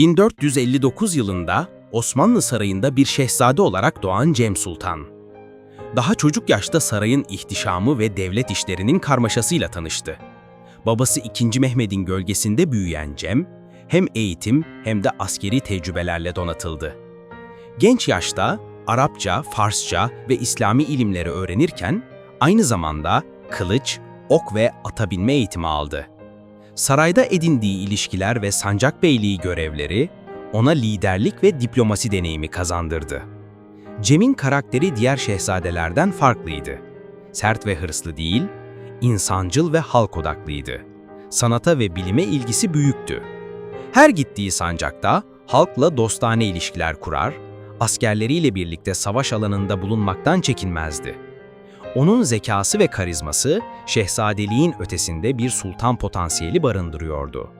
1459 yılında Osmanlı Sarayı'nda bir şehzade olarak doğan Cem Sultan. Daha çocuk yaşta sarayın ihtişamı ve devlet işlerinin karmaşasıyla tanıştı. Babası 2. Mehmet'in gölgesinde büyüyen Cem, hem eğitim hem de askeri tecrübelerle donatıldı. Genç yaşta Arapça, Farsça ve İslami ilimleri öğrenirken aynı zamanda kılıç, ok ve ata binme eğitimi aldı. Sarayda edindiği ilişkiler ve sancak beyliği görevleri ona liderlik ve diplomasi deneyimi kazandırdı. Cem'in karakteri diğer şehzadelerden farklıydı. Sert ve hırslı değil, insancıl ve halk odaklıydı. Sanata ve bilime ilgisi büyüktü. Her gittiği sancakta halkla dostane ilişkiler kurar, askerleriyle birlikte savaş alanında bulunmaktan çekinmezdi. Onun zekası ve karizması şehzadeliğin ötesinde bir sultan potansiyeli barındırıyordu.